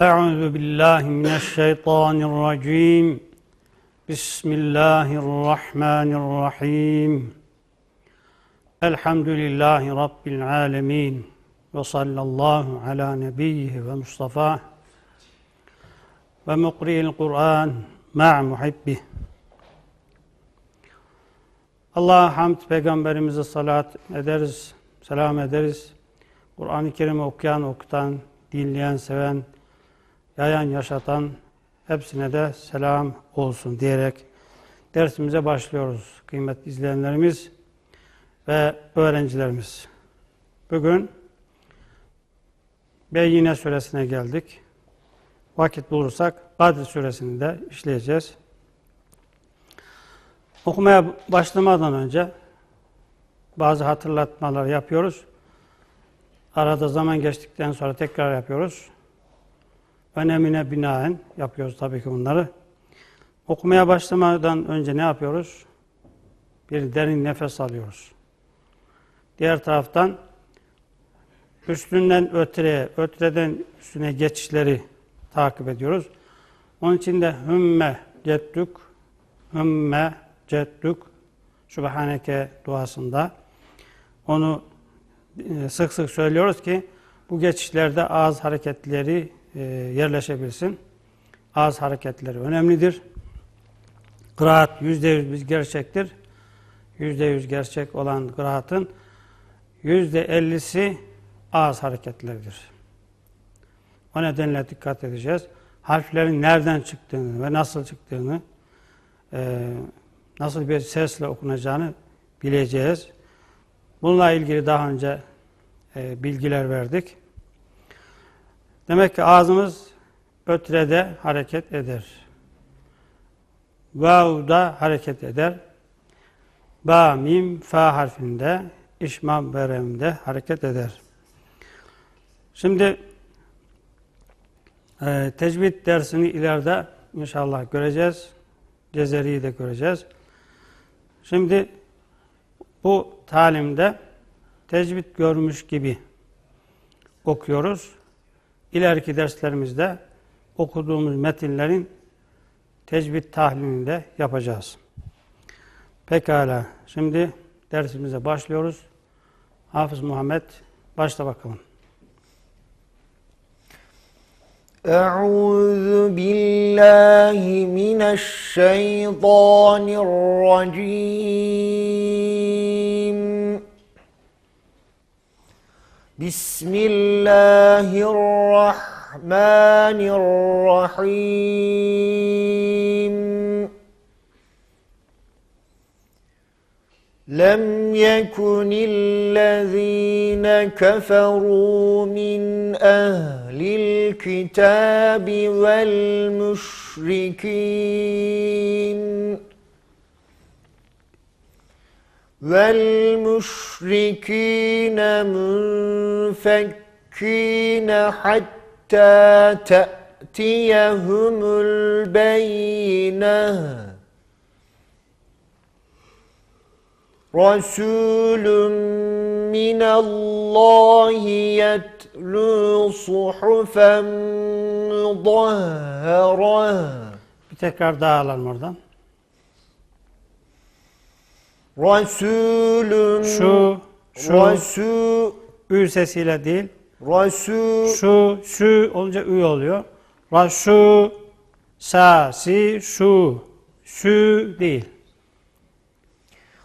أعوذ بالله من الشيطان الرجيم بسم الله الرحمن الرحيم الحمد لله رب العالمين وصلى الله على نبيه ومصطفاه ومقرئ القرآن مع محبه Allah'a hamd, peygamberimize salat ederiz, selam ederiz. Kur'an-ı Kerim'i okuyan, okutan, dinleyen, seven, yayan, yaşatan hepsine de selam olsun diyerek dersimize başlıyoruz kıymetli izleyenlerimiz ve öğrencilerimiz. Bugün Beyyine suresine geldik. Vakit bulursak Kadir suresini de işleyeceğiz. Okumaya başlamadan önce bazı hatırlatmalar yapıyoruz. Arada zaman geçtikten sonra tekrar yapıyoruz. Önemine binaen yapıyoruz tabii ki bunları. Okumaya başlamadan önce ne yapıyoruz? Bir derin nefes alıyoruz. Diğer taraftan üstünden ötüreye, ötüreden üstüne geçişleri takip ediyoruz. Onun için de hümme ceddük, hümme ceddük, Sübhaneke duasında onu e, sık sık söylüyoruz ki bu geçişlerde ağız hareketleri e, yerleşebilsin. Ağız hareketleri önemlidir. Kıraat yüzde yüz gerçektir. Yüzde yüz gerçek olan kıraatın yüzde ellisi ağız hareketleridir. O nedenle dikkat edeceğiz. Harflerin nereden çıktığını ve nasıl çıktığını, e, nasıl bir sesle okunacağını bileceğiz. Bununla ilgili daha önce e, bilgiler verdik. Demek ki ağzımız ötrede hareket eder. Vav'da hareket eder. Ba, mim, fa harfinde, işmam, beremde hareket eder. Şimdi e, tecvid dersini ileride inşallah göreceğiz. Cezeri'yi de göreceğiz. Şimdi bu talimde tecvid görmüş gibi okuyoruz İleriki derslerimizde okuduğumuz metinlerin tecvid tahlilini de yapacağız. Pekala. Şimdi dersimize başlıyoruz. Hafız Muhammed başla bakalım. أعوذ بالله من الشيطان الرجيم بسم الله الرحمن الرحيم. لم يكن الذين كفروا من أهل الكتاب والمشركين. والمشركين منفكين حتى تأتيهم البينة رسول من الله يتلو صحفا مطهرة Bir tekrar daha alalım oradan. Resulün şu şu Resul ü sesiyle değil. Resul şu şu olunca ü oluyor. Resul sa si şu şu değil.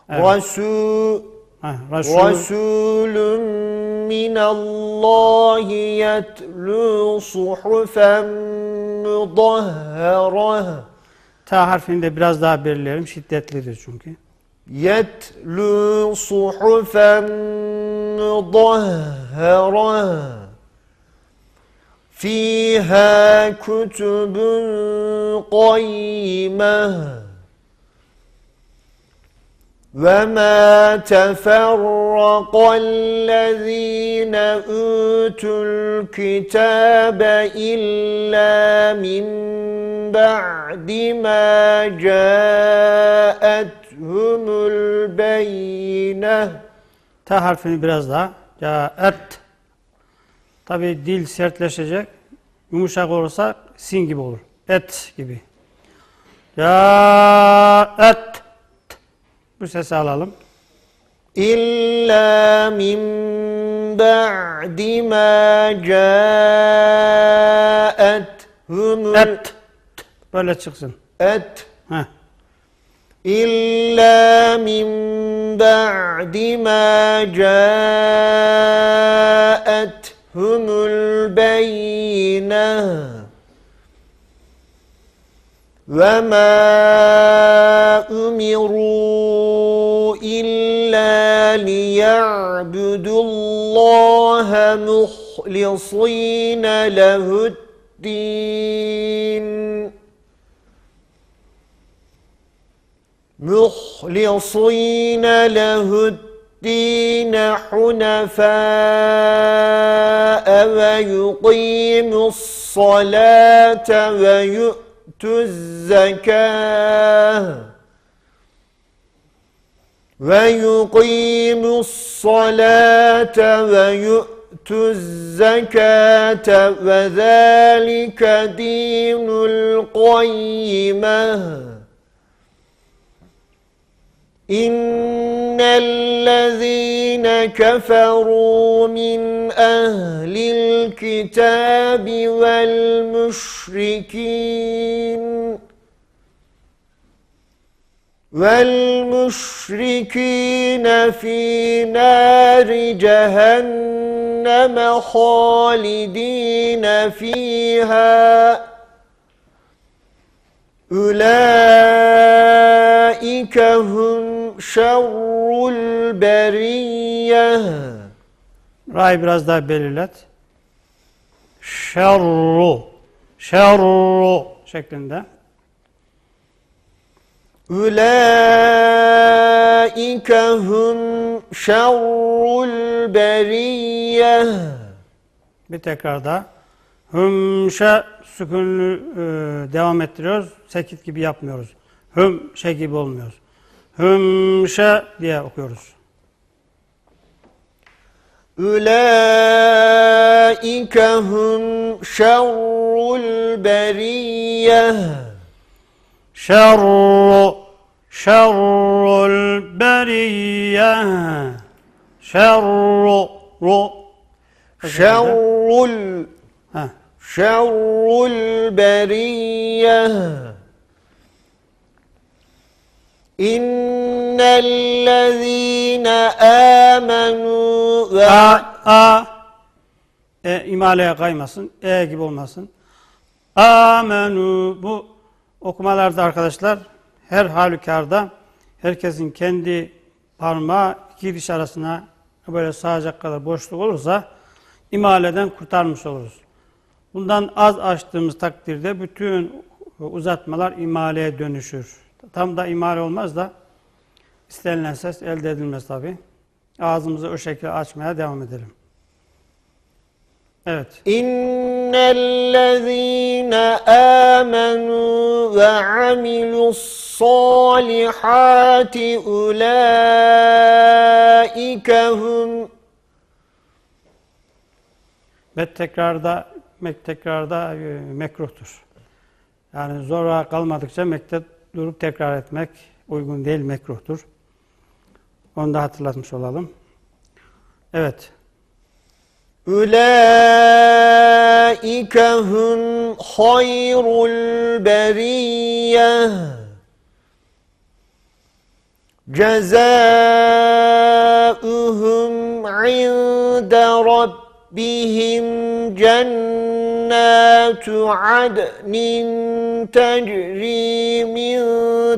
Evet. Resul Resulün minallahi yetlü suhufen mudahherah Ta harfini de biraz daha belirleyelim. Şiddetlidir çünkü. يتلو صحفا مطهرة. فيها كتب قيمة. وما تفرق الذين أوتوا الكتاب إلا من بعد ما humul beyne. Ta harfini biraz daha. Ya et. Tabi dil sertleşecek. Yumuşak olursa sin gibi olur. Et gibi. Ya et. Bu sesi alalım. İlla min ba'di ma ca'et. Et. Böyle çıksın. Et. Heh. إلا من بعد ما جاءتهم البينة. وما أمروا إلا ليعبدوا الله مخلصين له الدين. مخلصين له الدين حنفاء ويقيموا الصلاة ويؤتوا الزكاة ويقيموا الصلاة ويؤتوا الزكاة وذلك دين القيمة إن الذين كفروا من أهل الكتاب والمشركين والمشركين في نار جهنم خالدين فيها أولئك هم şerrul beriyye. Ra'yı biraz daha belirlet. Şerru. Şerru şeklinde. Ülaike hum şerrul beriyye. Bir tekrar daha. Hümşe sükunlu e, devam ettiriyoruz. Sekit gibi yapmıyoruz. Hüm şey gibi olmuyoruz hümşe diye okuyoruz. Ülaike hum şerrul beriyye Şerru şerrul beriyye Şerru ru. Şerrul Şerrul beriyye İnne إن الذين آمنوا A, و... a e, imaleye kaymasın. E gibi olmasın. Amenu bu okumalarda arkadaşlar her halükarda herkesin kendi parmağı iki diş arasına böyle sığacak kadar boşluk olursa imaleden kurtarmış oluruz. Bundan az açtığımız takdirde bütün uzatmalar imaleye dönüşür. Tam da imale olmaz da istenilen ses elde edilmez tabi. Ağzımızı o şekilde açmaya devam edelim. Evet. İnnellezîne âmenû ve amilussâlihâti ulâikehum Ve tekrarda mek tekrarda e, mekruhtur. Yani zora kalmadıkça mekte durup tekrar etmek uygun değil mekruhtur. Onu da hatırlatmış olalım. Evet. Ülaike hum hayrul beriyye Cezâuhum inde rabbihim cennâtu adnin تجري من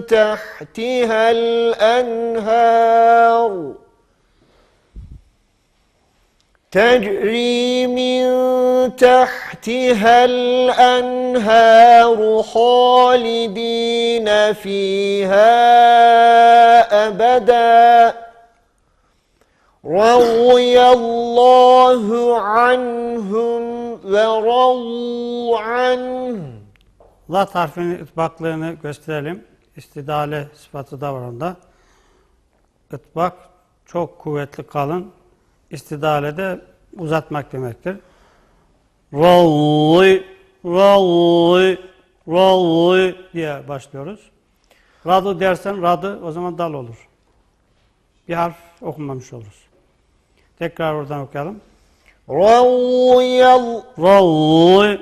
تحتها الأنهار. تجري من تحتها الأنهار خالدين فيها أبدا. رضي الله عنهم ورضوا عنه. Lat harfinin itbaklığını gösterelim. İstidale sıfatı da var onda. İtbak çok kuvvetli kalın. İstidale de uzatmak demektir. Valli, valli, valli diye başlıyoruz. Radı dersen radı o zaman dal olur. Bir harf okumamış oluruz. Tekrar oradan okuyalım. Valli, valli,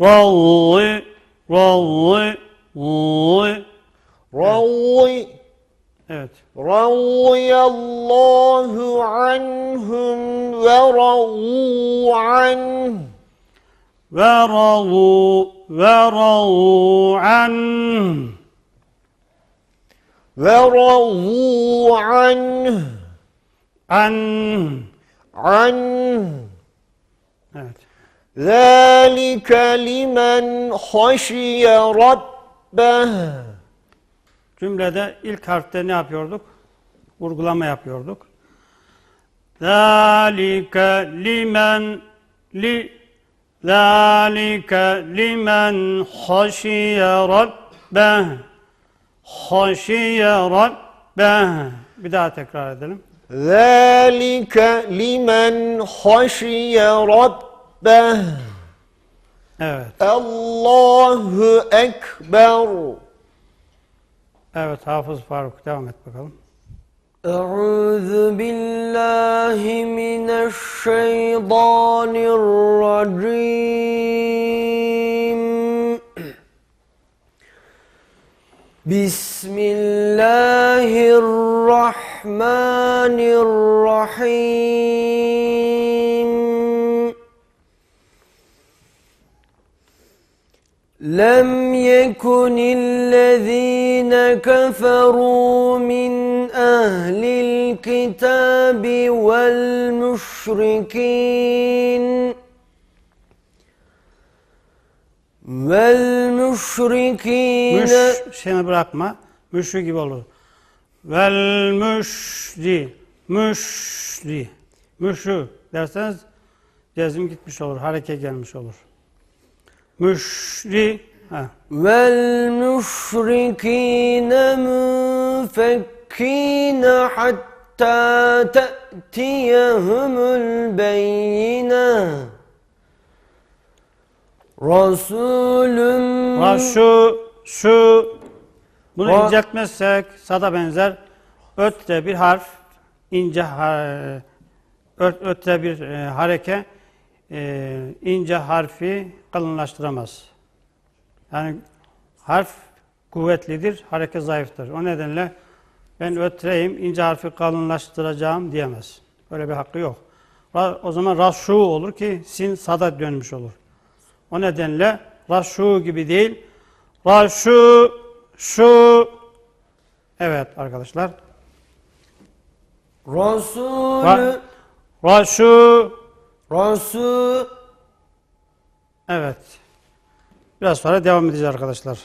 valli, rallı, rallı, rallı. روي Evet. روي الله عنهم ورضوا عنه Ve ravu, ve ravu an. ورضوا عنه An. عنه Evet. ذلك لمن خشي ربه Cümlede ilk harfte ne yapıyorduk? Vurgulama yapıyorduk. Zalike limen li Zalike limen haşiye rabbeh Haşiye rabbeh Bir daha tekrar edelim. ذلك لمن خشي ربه Rabbe. Evet. Allahu Ekber. Evet Hafız Faruk devam et bakalım. Euzu billahi mineşşeytanirracim. Bismillahirrahmanirrahim. لم يكن الذين كفروا من أهل الكتاب والمشركين والمشركين Müş seni bırakma. Müşri gibi olur. Vel müşri. Müşri. Müşü derseniz cezim gitmiş olur. Hareke gelmiş olur. Müşri Vel müşrikine münfekkine hatta te'tiyehumul beyine Resulüm Ra şu şu bunu Ra inceltmezsek sada benzer ötte bir harf ince har, öt, ötte bir e, hareke e, ince harfi kalınlaştıramaz. Yani harf kuvvetlidir, hareket zayıftır. O nedenle ben ötreyim, ince harfi kalınlaştıracağım diyemez. Öyle bir hakkı yok. O zaman raşu olur ki sin sada dönmüş olur. O nedenle raşu gibi değil, raşu, şu. Evet arkadaşlar. Rasulü. Ra, raşu, Ransu. Evet. Biraz sonra devam edeceğiz arkadaşlar.